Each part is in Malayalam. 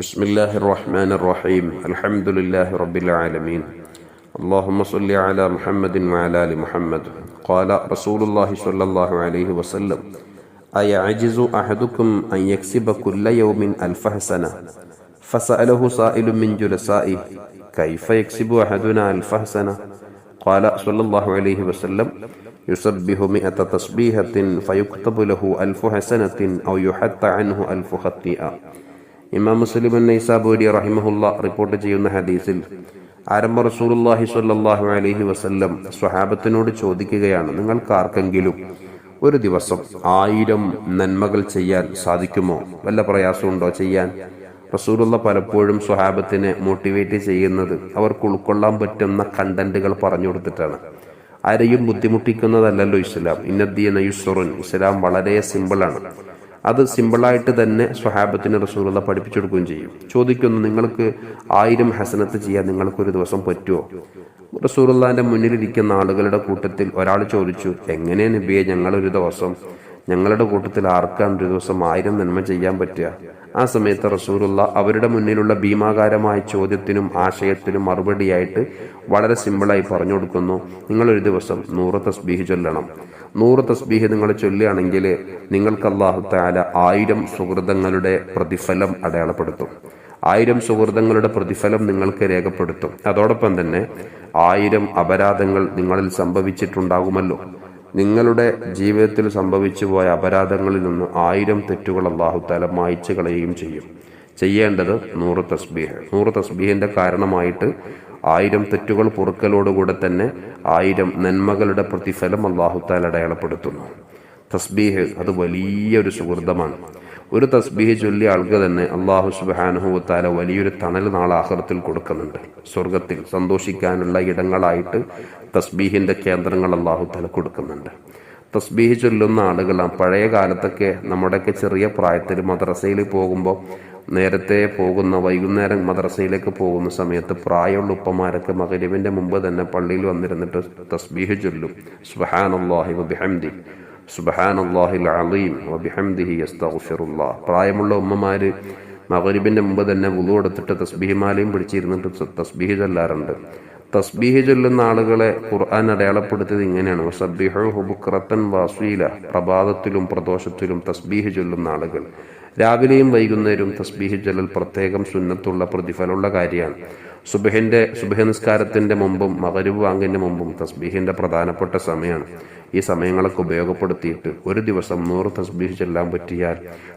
بسم الله الرحمن الرحيم الحمد لله رب العالمين اللهم صل على محمد وعلى ال محمد قال رسول الله صلى الله عليه وسلم أيعجز أحدكم أن يكسب كل يوم ألف حسنة فسأله سائل من جلسائه كيف يكسب أحدنا ألف حسنة قال صلى الله عليه وسلم يسبح مئة تسبيحة فيكتب له ألف حسنة أو يحط عنه ألف خطيئة ഇമാം മുസ്ലിം നൈസാബൂരി റഹിമഹുല്ല റിപ്പോർട്ട് ചെയ്യുന്ന ഹദീസിൽ ആരംഭ റസൂലുല്ലാഹി സ്വല്ലല്ലാഹു അലൈഹി വസല്ലം സ്വഹാബത്തിനോട് ചോദിക്കുകയാണ് നിങ്ങൾക്ക് ആർക്കെങ്കിലും ഒരു ദിവസം ആയിരം നന്മകൾ ചെയ്യാൻ സാധിക്കുമോ? വല്ല പ്രയാസമുണ്ടോ ചെയ്യാൻ? റസൂലുള്ള പലപ്പോഴും സ്വഹാബത്തിനെ മോട്ടിവേറ്റ് ചെയ്യുന്നത് അവർക്ക് ഉൾക്കൊള്ളാൻ പറ്റുന്ന കണ്ടന്റുകൾ പറഞ്ഞു കൊടുത്തിട്ടാണ്. ആരെയും ബുദ്ധിമുട്ടിക്കുന്നതല്ലല്ലോ ഇസ്ലാം. ഇന്നദ്ദീന യുസ്റുൻ. ഇസ്ലാം വളരെ സിമ്പിളാണ്. അത് സിമ്പിളായിട്ട് തന്നെ സ്വഹാബത്തിന് റസൂലുള്ള പഠിപ്പിച്ചു കൊടുക്കുകയും ചെയ്യും. ചോദിക്കുന്നു നിങ്ങൾക്ക് ആയിരം ഹസനത്ത് ചെയ്യാൻ നിങ്ങൾക്കൊരു ദിവസം പറ്റുമോ? റസൂറുല്ലാന്റെ മുന്നിലിരിക്കുന്ന ആളുകളുടെ കൂട്ടത്തിൽ ഒരാൾ ചോദിച്ചു എങ്ങനെ നബിയെ ഞങ്ങളൊരു ദിവസം ഞങ്ങളുടെ കൂട്ടത്തിൽ ആർക്കാൻ ഒരു ദിവസം ആയിരം നന്മ ചെയ്യാൻ പറ്റുക? ആ സമയത്ത് റസൂലുള്ള അവരുടെ മുന്നിലുള്ള ഭീമാകാരമായ ചോദ്യത്തിനും ആശയത്തിനും മറുപടിയായിട്ട് വളരെ സിമ്പിളായി പറഞ്ഞു കൊടുക്കുന്നു. നിങ്ങൾ ഒരു ദിവസം നൂറ് തസ്ബീഹ് ചൊല്ലണം. നൂറ് തസ്ബീഹ് നിങ്ങൾ ചൊല്ലുകയാണെങ്കിൽ നിങ്ങൾക്ക് അള്ളാഹു താല ആയിരം സുഹൃതങ്ങളുടെ പ്രതിഫലം അടയാളപ്പെടുത്തും. ആയിരം സുഹൃതങ്ങളുടെ പ്രതിഫലം നിങ്ങൾക്ക് രേഖപ്പെടുത്തും. അതോടൊപ്പം തന്നെ ആയിരം അപരാധങ്ങൾ നിങ്ങളിൽ സംഭവിച്ചിട്ടുണ്ടാകുമല്ലോ. നിങ്ങളുടെ ജീവിതത്തിൽ സംഭവിച്ചു പോയ അപരാധങ്ങളിൽ നിന്ന് ആയിരം തെറ്റുകൾ അള്ളാഹു താല മായ്ച്ചു കളയുകയും ചെയ്യും. ചെയ്യേണ്ടത് നൂറ് തസ്ബീഹ്. നൂറ് തസ്ബീഹിന്റെ കാരണമായിട്ട് ആയിരം തെറ്റുകൾ പൊറുക്കലോടുകൂടെ തന്നെ ആയിരം നന്മകളുടെ പ്രതിഫലം അള്ളാഹുത്താൽ അടയാളപ്പെടുത്തുന്നു. തസ്ബീഹ് അത് വലിയൊരു സുഹൃതമാണ്. ഒരു തസ്ബീഹ് ചൊല്ലിയ ആൾക്ക് തന്നെ അള്ളാഹു സുബാനുഹുത്താല വലിയൊരു തണൽ നാളെ ആഹ്റത്തിൽ കൊടുക്കുന്നുണ്ട്. സ്വർഗത്തിൽ സന്തോഷിക്കാനുള്ള ഇടങ്ങളായിട്ട് തസ്ബീഹിന്റെ കേന്ദ്രങ്ങൾ അള്ളാഹു താല കൊടുക്കുന്നുണ്ട്. തസ്ബീഹ് ചൊല്ലുന്ന ആളുകളാണ് പഴയ കാലത്തൊക്കെ നമ്മുടെയൊക്കെ ചെറിയ പ്രായത്തിൽ മദ്രസയിൽ പോകുമ്പോൾ നേരത്തെ പോകുന്ന വൈകുന്നേരം മദ്രസയിലേക്ക് പോകുന്ന സമയത്ത് പ്രായമുള്ള ഉപ്പമാരൊക്കെ മകരിവിന്റെ മുമ്പ് തന്നെ പള്ളിയിൽ വന്നിരുന്നിട്ട് തസ്ബീഹ് ചൊല്ലും. സുഹാൻ അള്ളാഹിബ് വബിഹംദി സുബഹാനല്ലാഹിൽ വബിഹംദിഹി യസ്തഗ്ഫിറുല്ലാഹ്. പ്രായമുള്ള ഉമ്മമാര് മകരിബിന്റെ മുമ്പ് തന്നെ വുളു എടുത്തിട്ട് തസ്ബിഹിമാലയും പിടിച്ചിരുന്നിട്ട് തസ്ബീഹ് ചൊല്ലാറുണ്ട്. തസ്ബീഹ് ചൊല്ലുന്ന ആളുകളെ ഖുർആൻ അടയാളപ്പെടുത്തിയത് ഇങ്ങനെയാണ്. ബുക്രത്തൻ വാസീല പ്രഭാതത്തിലും പ്രദോഷത്തിലും തസ്ബീഹ് ചൊല്ലുന്ന ആളുകൾ. രാവിലെയും വൈകുന്നേരവും തസ്ബീഹ് ചൊല്ലൽ പ്രത്യേകം സുന്നത്തുള്ള പ്രതിഫലമുള്ള കാര്യമാണ്. സുബഹിന്റെ സുബഹ നിസ്കാരത്തിന്റെ മുമ്പും മകരുവ് വാങ്ങിന്റെ മുമ്പും തസ്ബീഹിന്റെ പ്രധാനപ്പെട്ട സമയമാണ്. ഈ സമയങ്ങളൊക്കെ ഉപയോഗപ്പെടുത്തിയിട്ട് ഒരു ദിവസം നൂറ് തസ്ബീഹ് ചെല്ലാൻ പറ്റിയാൽ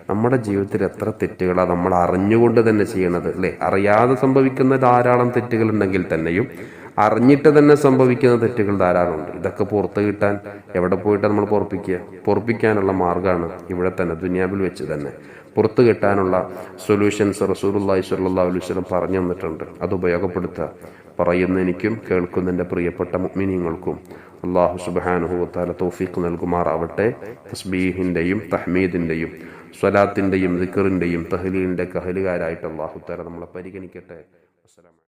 നമ്മുടെ ജീവിതത്തിൽ എത്ര തെറ്റുകളാണ് നമ്മൾ അറിഞ്ഞുകൊണ്ട് തന്നെ ചെയ്യണത് അല്ലെ? അറിയാതെ സംഭവിക്കുന്ന ധാരാളം തെറ്റുകളുണ്ടെങ്കിൽ തന്നെയും അറിഞ്ഞിട്ട് തന്നെ സംഭവിക്കുന്ന തെറ്റുകൾ ധാരാളമുണ്ട്. ഇതൊക്കെ പുറത്ത് കിട്ടാൻ എവിടെ പോയിട്ട് നമ്മൾ പൊറപ്പിക്കുക? പൊറപ്പിക്കാനുള്ള മാർഗമാണ് ഇവിടെ തന്നെ ദുനിയാവിൽ വെച്ച് തന്നെ. പുറത്ത് കിട്ടാനുള്ള സൊല്യൂഷൻസ് റസൂലുള്ളാഹി സ്വല്ലല്ലാഹു അലൈഹി വസല്ലം പറഞ്ഞു തന്നിട്ടുണ്ട്. അത് ഉപയോഗപ്പെടുത്തുക. പറയുന്ന എനിക്കും കേൾക്കുന്ന എന്റെ പ്രിയപ്പെട്ട മുഅ്മിനീങ്ങൾക്കും അള്ളാഹു സുബ്ഹാനഹു വതആല തൗഫീഖ് നൽകുമാറാവട്ടെ. തസ്ബീഹിന്റെയും തഹ്മീദിന്റെയും സ്വലാത്തിന്റെയും ദിക്കറിന്റെയും തഹ്ലീലിന്റെ കഹലുകാരായിട്ട് അള്ളാഹു താല നമ്മളെ പരിഗണിക്കട്ടെ. അസ്സലാമു